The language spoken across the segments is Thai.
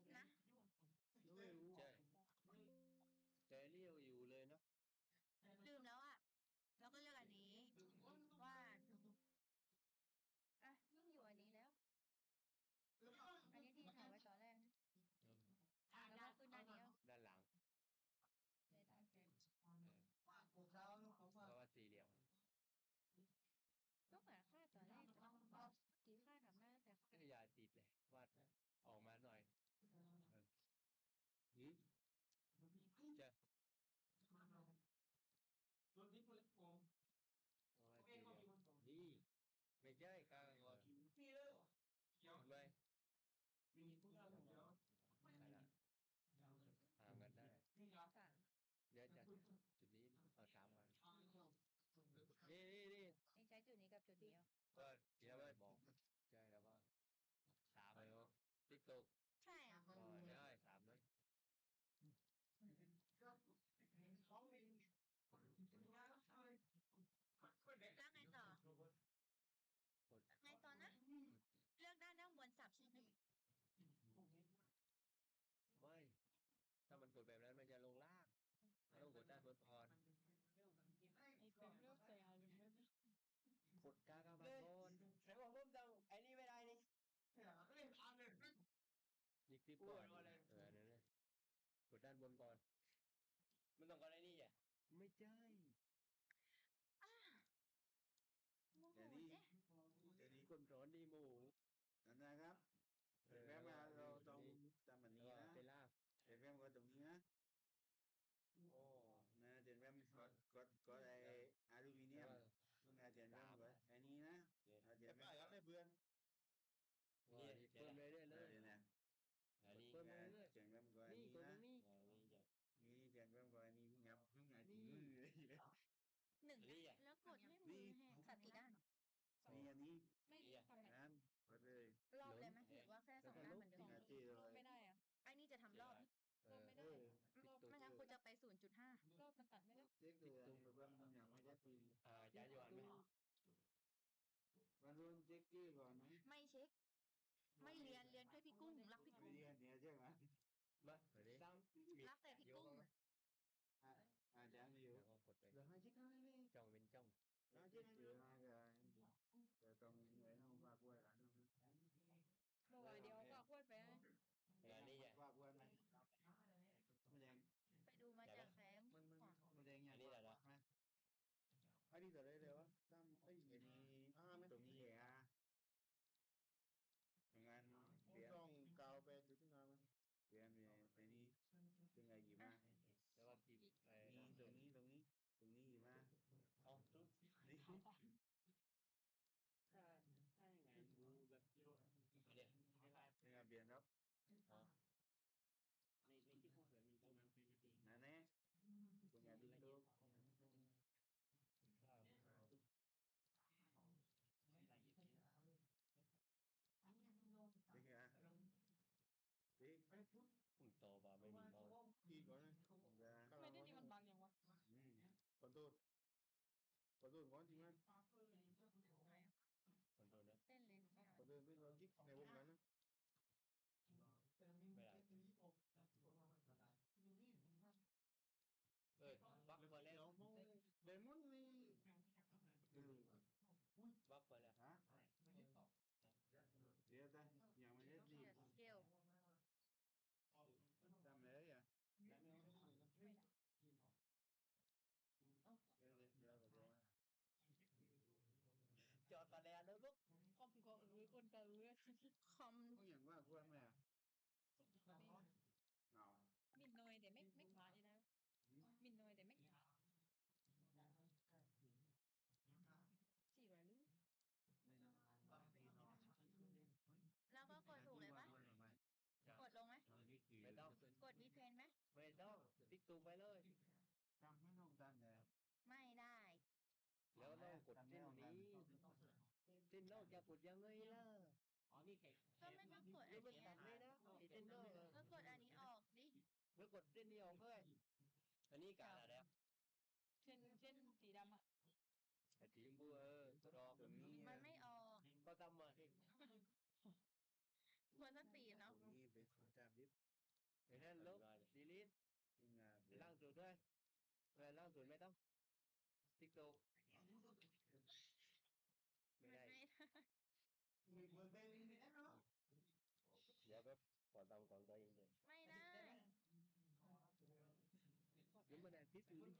ดนะ ไม่ใช่ใจเรียวอยู่เลยเนาะลืมแล้วอะเราก็เลือกอันนี้ ว่าอะยุ่งอยู่อันนี้แล้ว อันนี้ที่ถ่ายไว้ตอนแรกแล้วก็ขึ้นด้านนี้เด้านหลังเพราะว่าสี่เหลี่ยมก็เหมือนคาดตอนแรกข้าดทำหน้าแต่ ก็อย่าติดเลยวาดออกมาหน่อย จะจุดนี้เอาตามมานี่นี่นี่เองใช้จุดนี้กับจุดนี้เหรอก็เดี๋ยวว่าบอกใช่แล้วว่าสามเลยติ๊กตก ใช่อะ ก็ได้สามเลย เขามี แล้วไงต่อ กด ไงต่อนะ เลือกด้านด้านบนสับใช่ไหม ไม่ถ้ามันกดแบบนั้นมันจะลงล่างมันต้องกดด้านบนก่อน ไอ้เป็นเลือกใส่อารมณ์ไม่ กดกากบาทก่อน ไหนบอกผมจำไอ้นี่ไม่ได้นี่ เล่นอันเลย ยิงคลิปก่อนเออนั่นเลยกดด้านบนก่อน มันต้องการไอ้นี่อะไม่ใช่ โมโห เดี๋ยวนี้ เจ๊ เดี๋ยวนี้ คนร้อนดีหมู นั่นนะครับเดี๋ยวแม่มาเราต้องทำแบบ แล้ว นี้ ก็ นะ ไปลาก เดี๋ยวแม่ก็ตรงนี้นะ โอ้ นะเดี๋ยวแม่กดกดกดไอ้อลูมิเนี แล้ ยว ม ก็ นะเดี๋ยวแม่กดไอ้นี้นะเดี๋ยวแม่ก็ได้เพื่อน ว่าเพิ่มเลยได้เลย เดี๋ยวนะ อันนี้ เพิ่มเลยเลย เดี๋ยวแม่ก็ไอ้ นี่ นี้ กดตร นะ งนี้ อันนี้จะ นี่เดี๋ยวแม่ก็ไอ้นี้งับงับจีมือเลย หนึ่ง อันนี้อะ แล้ว กดให้มือแห้งสับกี่ด้านนี่อันนี้ไม่ทำไงนั้นกดเลยรอบเลยไหมหรือว่าแค่สองด้านเหมือนเดิมนาทีเลยไม่ได้อะไอ้นี่จะทำรอบเออไม่เอได้อรอบไม่งั้นคุณจะไปศูนย์จุดห้ารอบมันตัดไม่ได้เจ๊กตัวเพื่อนมันยังไม่ได้ปีอ่าจะอยู่อันไหมวันรุ่นเจ๊กกี้ก่อนไหมไม่เช็ค ไม่เรียนเรียนแค่พี่กุ้งรักพี่ไม่กุ้งเรียนเนี่ยใช่ไหมมาเดี๋ยวนี้สามรักแต่พี่กุ้งอาจารย์อยู่แล้วก็กดไปเดี๋ยวให้ชิคกี้พายจ้องเป็นจ้อง 就是那个的东西。 แล้วนะลูกคอมก็เออคนก็เออคอม Có nhận qua của anh mày à? Nào มิดหน่อยแต่ไม่ไม่ขาดแล้วมิดหน่อยแต่ไม่ขาดสี่ร้อยลูก แล้วก็กดถูกเลยปะ Qua rồi mày กดลงไหม ไม่ต้อง กดมีเพนไหม ไม่ต้องติ๊กตูไปเลย Trăm cái nông tan nè ไม่ได้ แล้วต้องกดเส้นนี้เส้นนอกจะกดยังไงล่ะอ๋อนี่แขกก็ไม่ต้องกดแล้อัวนมันเนี้ตัยดไม่ได้ไอ้เส้นนอกอะก็กดอันนี้ออกดิแล้วกดเส้นนี้ออกเลยอันนี้การอะไรอะเช่นเช่นสีดำอะไอ้ทีมบัวเออรอ Tụi ní มันไม่ออกก็ทำมาดิควรสักสีเนาะ Tụi ní phải trăm biết ไอ้นั่นลบดีลิท Nhưng mà ไปล่างสุ ดด้วยไปล่างสุดไม่ต้องติ๊กตูไม่มันได้ไม่ได้ Người vừa bên đi nữa đó เดี๋ยวก็ขอตามของตัวเองเลยไม่ได้เดี๋ยวไม่ได้พิษอยู่ดิ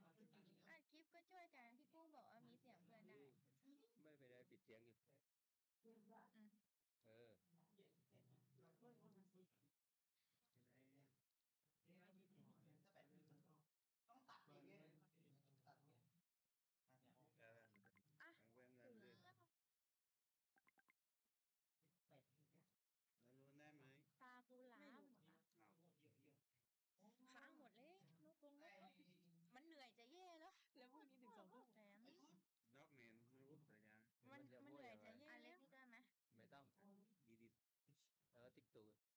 อัดคลิปก็ช่วยกันพี่กุ้งบอกว่ามีเสียงเพื่อนได้ ไม่ไปได้ปิดเสียงอยู่อืมเออ killer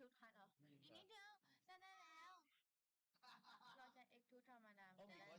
ทูทันเหรออีกนิดเดียวจะได้แล้ว เราจะเอ็กทูธรรมดาาไม่ได้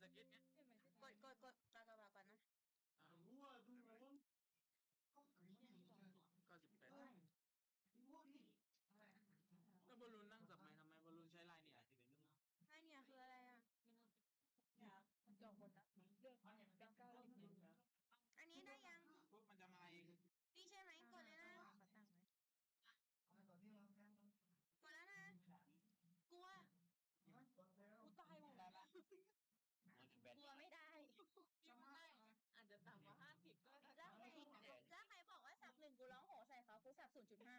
สก็ตไงกดกดกดปลากระบาก่อนนะอ่ารู้ว่าดูมันก็สิบแปดแล้บอลลูนนั่งสับไม้ทำไมบอลลูนใช้ไลน์เนี่ยสิเป็นเรื่องลายเนี่ยคืออะไรอะดอกคนนะเรื่อง สักศูนย์จุดห้า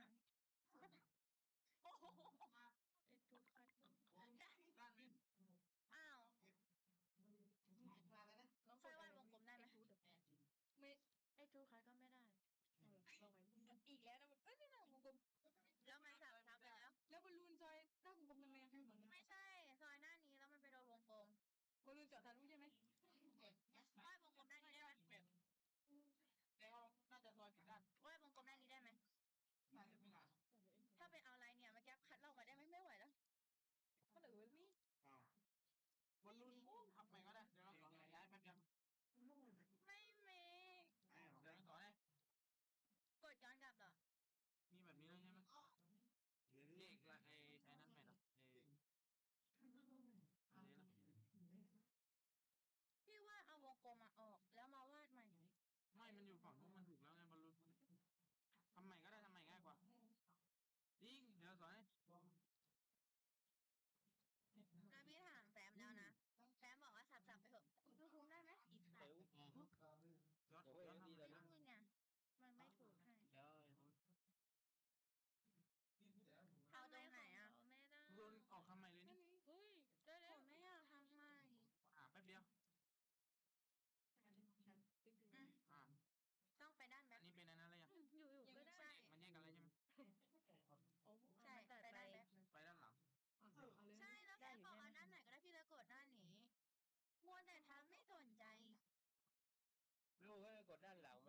กลมมาออก แล้วมาวาดใหม่ไม่ มันอยู่ฝั่งนู้นมันถูกแล้ว แต่ทำไม่สนใจ ลูกก็เกดด้านหลัง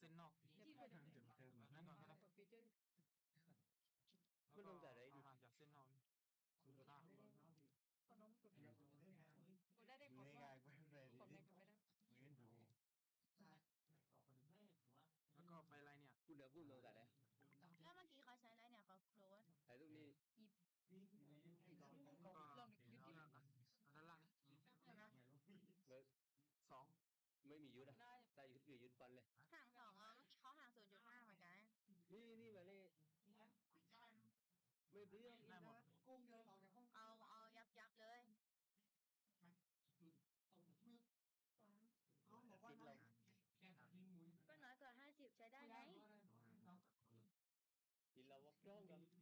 เส้นนอกนั่นก่อนก็ได้มันลงจากไหนดูจากเส้นนอกตามกได้ได้ขอได้ได้ขอได้ขอได้แล้วก็ไปอะไรเนี่ยพูดเดี๋ยวพูดลงจากไหนแล้วเมื่อกี้เขาใช้อะไรเนี่ยเขาโคลนถ่ายรูปนี้ก็ลองยึดยึดด้านล่างสองไม่มียึดอะ ได้ยุดยืดยุดบอลเลย ห่างสองเขาห่างศูนย์จุดห้าเหมือนกันนี่นี่มาเลยไม่เรื่องอีกุ้งเดินออกจากห้องเอาเอายับยับเลยเขบอก็น้อยกว่าห้าสิบใช้ได้ไหมกินเราวักร่องกับ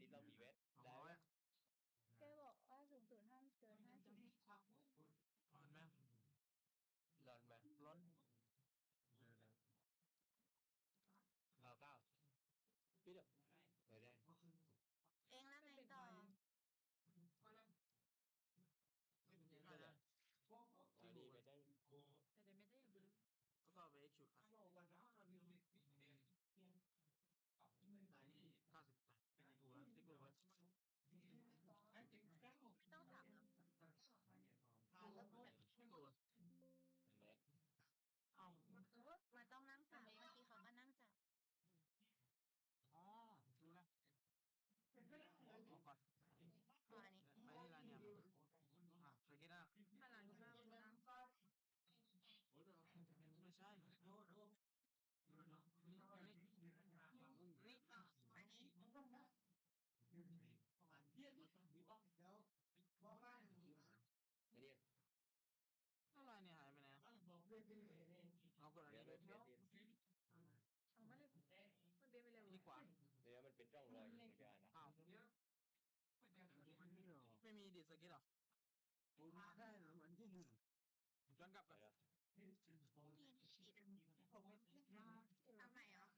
Không mày hả?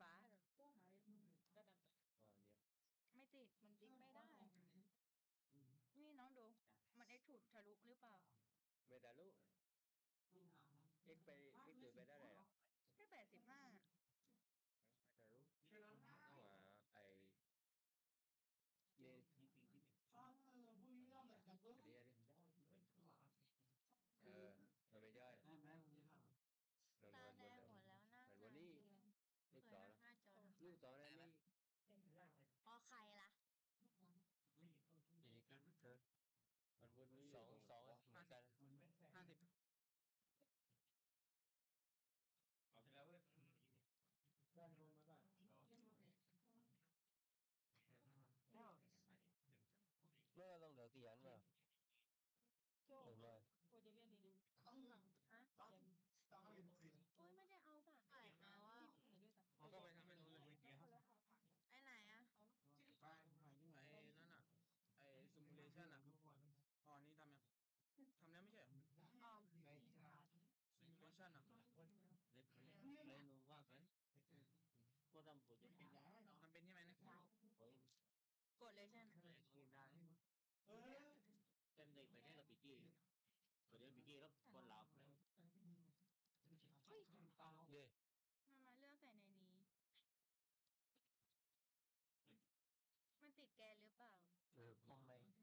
ฟ้าไม่ติดมันติ๊กไม่ได้ นี่น้องดู มันไอ็กถูกทะลุหรือเปล่า ไม่ทะลุเอ็กไปเอ็กถือไปได้เลย ฉันอะ sana. Thằng bên như mày này. กดเลยใช่ไหมเต็มเลยไปแค่กับปิกี้ไปเดี๋ยวปีกี้แล้วคนหลับเลยมามาเลือกใส่ในนี้ มันติดแกหรือเปล่า เออคงไม่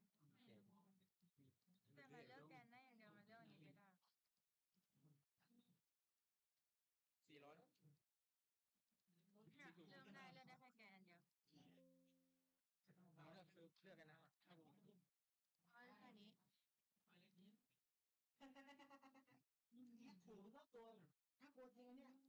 多，他给我订个量。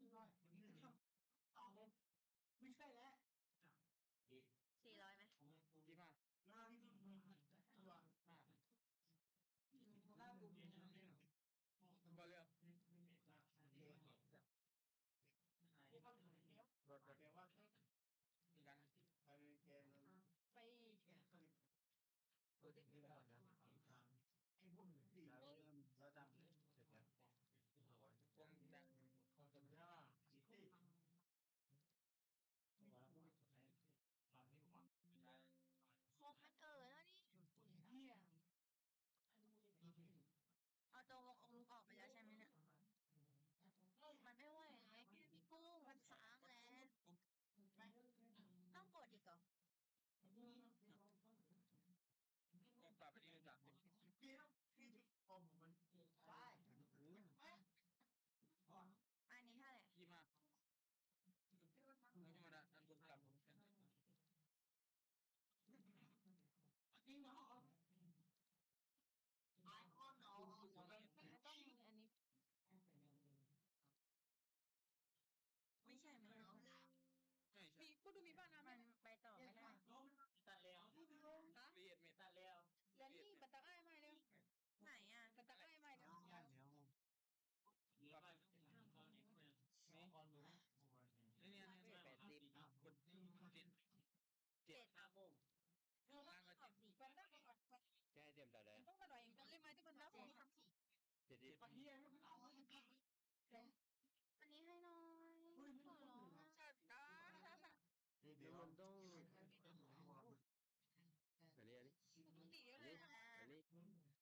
อันนี้เท่าไหร่ยี่มาไม่ธรรมดาอันต่อมไม่ใช่ไหมไม่ใช่พูดดูมีบ้างนะไปต่อไม่ได้ เจ็ดห้าโมง ล่างก็เจ็ดสี่ มันต้องมัน แค่เตรียมตัดเลย ต้องมาหน่อยกันเลยไหมที่มันรับ เจ็ด เจ็ดสิบ อันนี้ให้หน่อยขอร้องอะ ชัดตา นี่คือมันต้องอันนี้อันนี้ ตีเดียว อัน เล นี้ ย อันนี้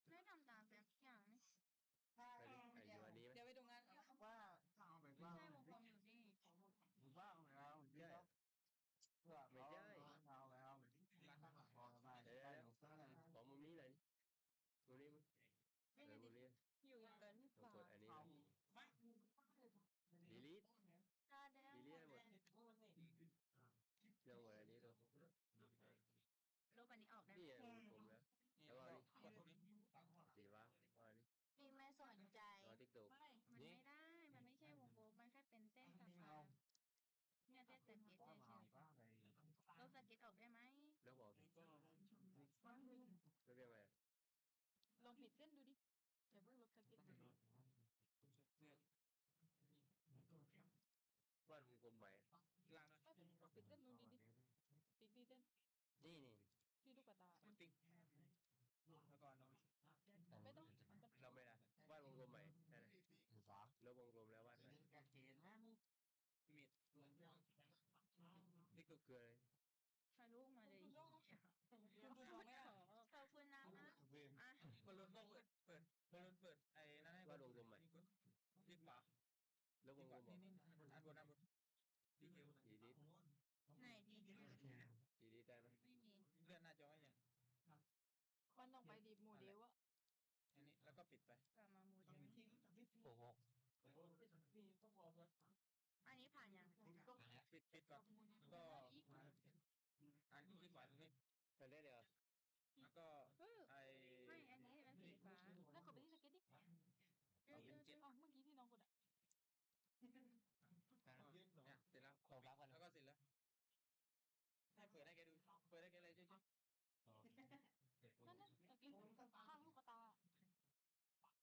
ไม่ทำตามแบบอย่างนี้ อันนี้อันนี้อันนี้ไหม เดี๋ยวไปดูงาน ว่าข้าวไป ไม่ ว่า ใช่วงกลมอยู่นี่ ว่าแล้วเพื่อเอาแล้วพอมา เดี๋ยวเดี๋ยวเดี๋ยวขอมุมนี้หน่อยมุมนี้มั้งเออมุมนี้ อยู่กัน ต้องกดอันนี้ดีลิท ตาแดง ดีลิทให้หมดลองกดอันนี้ดู ลบอันนี้ออกได้ นี่ไงผมแล้ว นี่แล้วก็กดนี้ สีวะว่าอันนี้ พี่ไม่สนใจ รอติ๊กตอก ไม่ มันไม่ได้ มันไม่ใช่วงกลมมันแค่เป็นเส้นสายเนี่ยเส้นสเก็ตเฉยๆล บสเก็ตออกได้ไหมแล้วบอกสิแล้วเรียกว่าลองปิดเส้นดูดิอย่าเพิ่งลบสกิปวาดวงกลมใหม่ล่างด้วยไม่ปิดเส้นดูดิดิปิดดีเส้นนี่นี่ที่ลูกตามันติ้งแล้วก็เราไม่ต้องเราไม่ได้วาดวงกลมใหม่ได้เลยแล้ววงกลมแล้ววาดใหม่เห็นไหมมีดนี่ก็คืออะไร ถ่ายรูปมาเลย คุณดูมองไม่ออก ขอบคุณนะนะอะ บอลลูนก็เปิดเปิด บอลลูนเปิดไอ้นั่นให้วาดวงกลมใหม่ที่ขวาแล้ววที่งขกลวามบอกนี่นี่อันบนอันบนดีเทลดีลิทไหนดีดีลิทได้ไหมไม่มีเลื่อนหน้าจอให้ยังมันต้องไปดีโมเดลอะอันนี้แล้วก็ปิดไปกลับมาโมเดลโอ้โหอันนี้ผ่านยังปิดปิดก่อนแล้วก็อันที่ขวาตรงนี้มันได้เดี๋ยวแล้วก็เออไอ้